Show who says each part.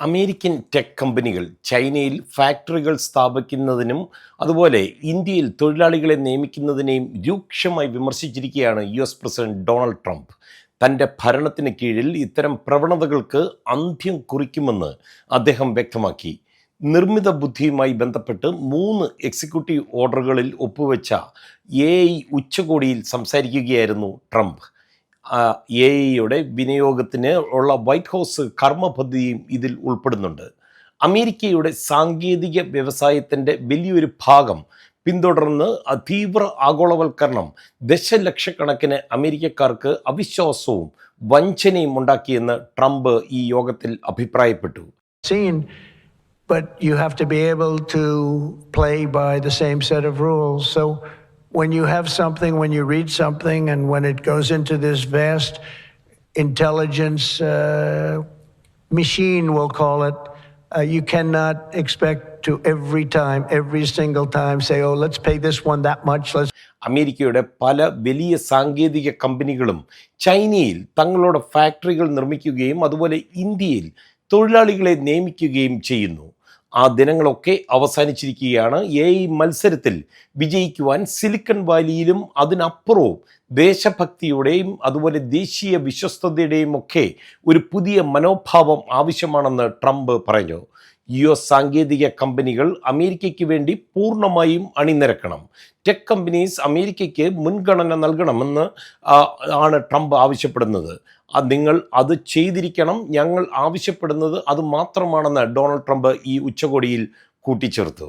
Speaker 1: American tech കമ്പനികൾ ചൈനയിൽ ഫാക്ടറികൾ സ്ഥാപിക്കുന്നതിനും അതുപോലെ ഇന്ത്യയിൽ തൊഴിലാളികളെ നിയമിക്കുന്നതിനെയും രൂക്ഷമായി വിമർശിച്ചിരിക്കുകയാണ് U S president Donald Trump. തന്റെ ഭരണത്തിന് കീഴിൽ ഇത്തരം പ്രവണതകൾക്ക് അന്ത്യം കുറിക്കുമെന്ന് അദ്ദേഹം വ്യക്തമാക്കി. നിർമ്മിത ബുദ്ധിയുമായി ബന്ധപ്പെട്ട് മൂന്ന് എക്സിക്യൂട്ടീവ് ഓർഡറുകളിൽ ഒപ്പുവെച്ച എ ഉച്ചകോടിയിൽ സംസാരിക്കുകയായിരുന്നു ട്രംപ്. എ ഐയുടെ വിനിയോഗത്തിന് ഉള്ള വൈറ്റ് ഹൗസ് കർമ്മ പദ്ധതിയും ഇതിൽ ഉൾപ്പെടുന്നുണ്ട് അമേരിക്കയുടെ സാങ്കേതിക വ്യവസായത്തിന്റെ വലിയൊരു ഭാഗം പിന്തുടർന്ന് തീവ്ര ആഗോളവൽക്കരണം ദശലക്ഷക്കണക്കിന് അമേരിക്കക്കാർക്ക് അവിശ്വാസവും വഞ്ചനയും ഉണ്ടാക്കിയെന്ന് ട്രംപ് ഈ യോഗത്തിൽ അഭിപ്രായപ്പെട്ടു
Speaker 2: but you have to be able to play by the same set of rules. So when you have something, when you read something, and when it goes into this vast intelligence uh, machine, we'll call it, uh, you cannot expect to every time, every single time say, oh, let's pay this one that much, let's
Speaker 1: അമേരിക്കയുടെ പല വലിയ സാങ്കേതിക കമ്പനികളും ചൈനയിൽ തങ്ങളുടെ ഫാക്ടറികൾ നിർമ്മിക്കുകയും അതുപോലെ ഇന്ത്യയിൽ തൊഴിലാളികളെ നിയമിക്കുകയും ചെയ്യുന്നു ആ ദിനങ്ങളൊക്കെ അവസാനിച്ചിരിക്കുകയാണ്. എ ഈ മത്സരത്തിൽ വിജയിക്കുവാൻ സിലിക്കൺ വാലിയിലും അതിനപ്പുറവും ദേശഭക്തിയുടെയും അതുപോലെ ദേശീയ വിശ്വസ്തയുടെയും ഒക്കെ ഒരു പുതിയ മനോഭാവം ആവശ്യമാണെന്ന് ട്രംപ് പറഞ്ഞു. യു എസ് സാങ്കേതിക കമ്പനികൾ അമേരിക്കയ്ക്ക് വേണ്ടി പൂർണമായും അണിനിരക്കണം. ടെക് കമ്പനീസ് അമേരിക്കയ്ക്ക് മുൻഗണന നൽകണമെന്ന് ആണ് ട്രംപ് ആവശ്യപ്പെടുന്നത്. നിങ്ങൾ അത് ചെയ്തിരിക്കണം. ഞങ്ങൾ ആവശ്യപ്പെടുന്നത് അത് മാത്രമാണെന്ന് ഡൊണാൾഡ് ട്രംപ് ഈ ഉച്ചകോടിയിൽ കൂട്ടിച്ചേർത്തു.